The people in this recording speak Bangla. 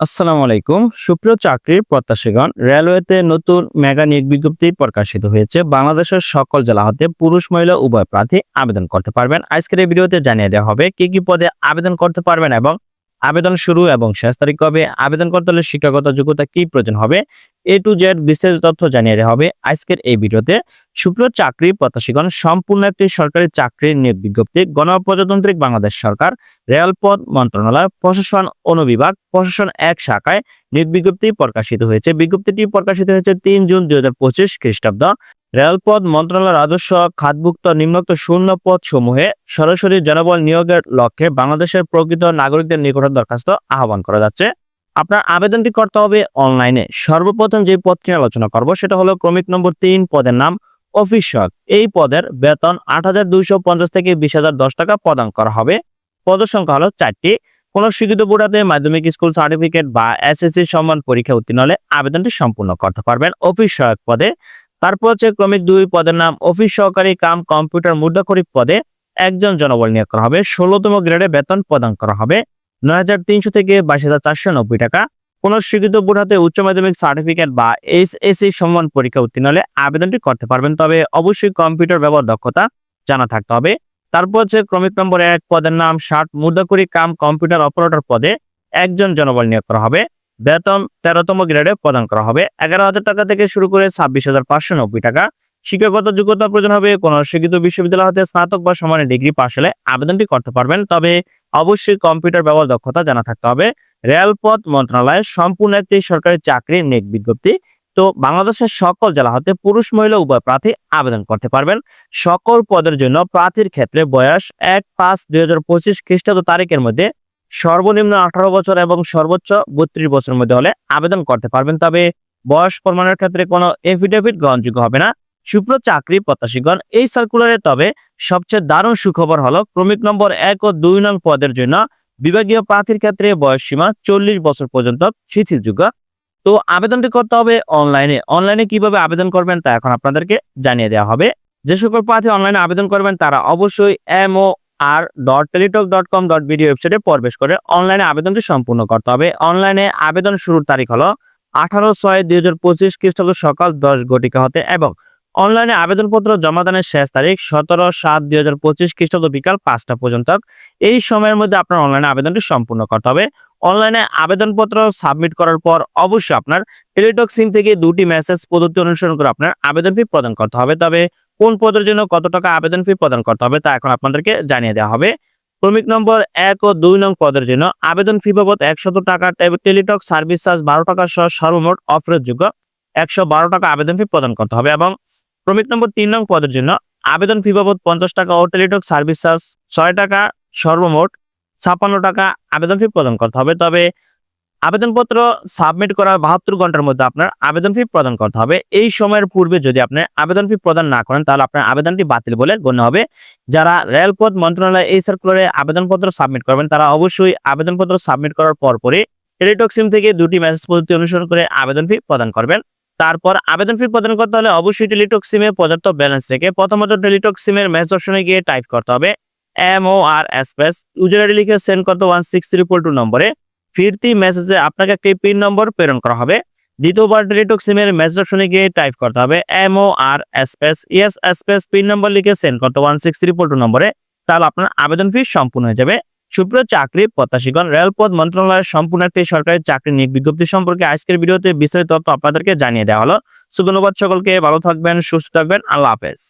আসসালামু আলাইকুম। সুপ্রিয় চাকরির প্রত্যাশীগণ, রেলওয়েতে নতুন মেগা নিয়োগ বিজ্ঞপ্তি প্রকাশিত হয়েছে। বাংলাদেশের সকল জেলা হতে পুরুষ, মহিলা, উভয় প্রার্থী আবেদন করতে পারবেন। আজকের এই ভিডিওতে জানিয়ে দেওয়া হবে কি কি পদে আবেদন করতে পারবেন এবং আবেদন শুরু এবং শেষ তারিখ কবে? আবেদন করতে হলে শিক্ষাগত যোগ্যতা কি প্রয়োজন হবে? এ টু জেড বিস্তারিত তথ্য জানিয়ে দেওয়া হবে আজকের এই ভিডিওতে। সুপ্রিয় চাকরি প্রত্যাশীগণ, সম্পূর্ণ একটি সরকারি চাকরির নিয়োগ বিজ্ঞপ্তি গণপ্রজাতান্ত্রিক বাংলাদেশ সরকার, রেলপথ মন্ত্রণালয়, প্রশাসন অনুবিভাগ, প্রশাসন এক শাখায় নিয়োগ বিজ্ঞপ্তি প্রকাশিত হয়েছে। বিজ্ঞপ্তিটি প্রকাশিত হয়েছে তিন জুন দুই হাজার পঁচিশ খ্রিস্টাব্দ। রেলপথ মন্ত্রণালয় রাজস্ব খাতভুক্ত নিম্নোক্ত শূন্য পদ সমূহে সরাসরি জনবল নিয়োগের লক্ষ্যে বাংলাদেশের প্রকৃত নাগরিকদের নিকটে দরখাস্ত আহ্বান করা যাচ্ছে। আপনার আবেদনটি করতে হবে অনলাইনে। সর্বপ্রথম যে পদটি আলোচনা করব সেটা হলো ক্রমিক নম্বর তিন পদের নাম, অফিস এই পদের বেতন আট হাজার দুইশো পঞ্চাশ থেকে বিশ টাকা প্রদান করা হবে। পদের সংখ্যা হলো চারটি। কোন স্বীকৃত বোর্ডাতে মাধ্যমিক স্কুল সার্টিফিকেট বা এসএসসি সম্মান পরীক্ষা উত্তীর্ণ হলে আবেদনটি সম্পূর্ণ করতে পারবেন অফিস সহায়ক পদে। তারপর হচ্ছে ক্রমিক দুই পদের নাম অফিস সহকারী কাম কম্পিউটার মুদ্রাকরী পদে একজন জনবল নিয়োগ করা হবে। ষোলোতম গ্রেডে বেতন প্রদান করা হবে। নয় হাজার তিনশো থেকে বাইশ হাজার চারশো নব্বই টাকা। কোন স্বীকৃত বোর্ড হাতে উচ্চ মাধ্যমিক সার্টিফিকেট বা এসএসসি সম্মান পরীক্ষা উত্তীর্ণ হলে আবেদনটি করতে পারবেন, তবে অবশ্যই কম্পিউটার ব্যবহার দক্ষতা জানা থাকতে হবে। তারপর হচ্ছে ক্রমিক নম্বর এক পদের নাম ষাট মুদ্রাকরী কাম কম্পিউটার অপারেটর পদে একজন জনবল নিয়োগ করা হবে। বেতন তেরোতম গ্রেডে প্রদান করা হবে। এগারো হাজার টাকা থেকে শুরু করে ছাব্বিশ হাজার পাঁচশো নব্বই টাকা। শিক্ষাগত যোগ্যতা প্রয়োজন হবে কোন শিক্ষিত বিশ্ববিদ্যালয় হতে স্নাতক বা সমানের ডিগ্রি পাশ হলে আবেদনটি করতে পারবেন, তবে অবশ্যই কম্পিউটার ব্যবহার দক্ষতা জানা থাকতে হবে। রেলপথ মন্ত্রণালয়ের সম্পূর্ণ একটি সরকারি চাকরির নেক বিজ্ঞপ্তি। তো বাংলাদেশের সকল জেলা হতে পুরুষ, মহিলা, উভয় প্রার্থী আবেদন করতে পারবেন। সকল পদের জন্য প্রার্থীর ক্ষেত্রে বয়স এক পাঁচ দুই হাজার পঁচিশ খ্রিস্টাব্দ তারিখের মধ্যে সর্বনিম্ন আঠারো বছর এবং সর্বোচ্চ বত্রিশ বছরের মধ্যে হলে আবেদন করতে পারবেন। তবে বয়স প্রমাণের ক্ষেত্রে কোনো এফিডেভিট গ্রহণযোগ্য হবে না। সুপ্র চাকরি প্রত্যাশীগণ, এই সার্কুলারে তবে সবচেয়ে দারুণ সুখবর হলো ক্রমিক নম্বর এক ও দুই নং পদের জন্য বিভাগীয় প্রার্থীর ক্ষেত্রে বয়স সীমা চল্লিশ বছর পর্যন্ত শিথিলযোগ্য তো আবেদনটি করতে হবে অনলাইনে অনলাইনে কীভাবে আবেদন করবেন তা এখন আপনাদেরকে জানিয়ে দেওয়া হবে। যে সকল প্রার্থী অনলাইনে আবেদন করবেন, তারা অবশ্যই M O R dot Teletalk dot com dot video ওয়েবসাইটে প্রবেশ করে অনলাইনে আবেদনটি সম্পূর্ণ করতে হবে। অনলাইনে আবেদন শুরুর তারিখ হলো আঠারো ছয় দুই হাজার পঁচিশ খ্রিস্টাব্দ সকাল দশ ঘটিকা হতে এবং অনলাইনে আবেদনপত্র জমাদানের শেষ তারিখ সতেরো সাত দুই হাজার পঁচিশ খ্রিস্টাব্দ বিকাল পাঁচটা পর্যন্ত। এই সময়ের মধ্যে আপনার অনলাইনে আবেদনটি সম্পূর্ণ করতে হবে। অনলাইনে আবেদনপত্র সাবমিট করার পর অবশ্যই আপনার টেলিটক সিম থেকে দুটি মেসেজ পদ্ধতি অনুসরণ করে আপনার আবেদন ফি প্রদান করতে হবে। তবে কোন পদের জন্য কত টাকা আবেদন ফি প্রদান করতে হবে তা এখন আপনাদেরকে জানিয়ে দেওয়া হবে। ক্রমিক নম্বর এক ও দুই নং পদের জন্য আবেদন ফি বাবদ একশত টাকা টেলিটক সার্ভিস চার্জ বারো টাকা সহ সর্বমোট অফারের একশো বারো টাকা আবেদন ফি প্রদান করতে হবে এবং ক্রমিক নম্বর তিন নং পদের জন্য আবেদন ফি বাবদ পঞ্চাশ টাকা ও টেলিটক সার্ভিস চার্জ ছয় টাকা সর্বমোট ছাপ্পান্ন টাকা আবেদন ফি প্রদান করতে হবে। তবে আবেদনপত্র সাবমিট করার বাহাত্তর ঘণ্টার মধ্যে আপনার আবেদন ফি প্রদান করতে হবে। এই সময়ের পূর্বে যদি আপনি আবেদন ফি প্রদান না করেন, তাহলে আপনার আবেদনটি বাতিল বলে গণ্য হবে। যারা রেলপথ মন্ত্রণালয় এই সার্কুলারে আবেদনপত্র সাবমিট করবেন, তারা অবশ্যই আবেদনপত্র সাবমিট করার পর পরে টেলিটক সিম থেকে দুটি মেসেজ পদ্ধতি অনুসরণ করে আবেদন ফি প্রদান করবেন। তারপর আবেদন ফি প্রদান করতে হলে অবশ্যই টেলিটক সিমে পর্যাপ্ত ব্যালেন্স রেখে প্রথমত টেলিটক সিমের মেসেজ অপশনে গিয়ে টাইপ করতে হবে M O R space user ID লিখে সেন্ড করতে ওয়ান সিক্স ট্রিপল টু নম্বরে। ফিরতি মেসেজে আপনাকে একটি পিন নম্বর প্রেরণ করা হবে। দ্বিতীয়বার টেলিটক সিমের মেসেজ অপশনে গিয়ে টাইপ করতে হবে M O R space E S space pin number লিখে সেন্ড করতে one six three four two নম্বরে। তাহলে আপনার আবেদন ফি সম্পূর্ণ হয়ে যাবে। সুপ্রিয় চাকরি প্রত্যাশীগণ, রেলপথ মন্ত্রণালয়ের সম্পূর্ণ একটি সরকারি চাকরি নিয়োগ বিজ্ঞপ্তি সম্পর্কে আজকের ভিডিওতে বিস্তারিত তথ্য আপনাদেরকে জানিয়ে দেওয়া হলো। সো ধন্যবাদ সকলকে, ভালো থাকবেন, সুস্থ থাকবেন, আল্লাহ হাফেজ।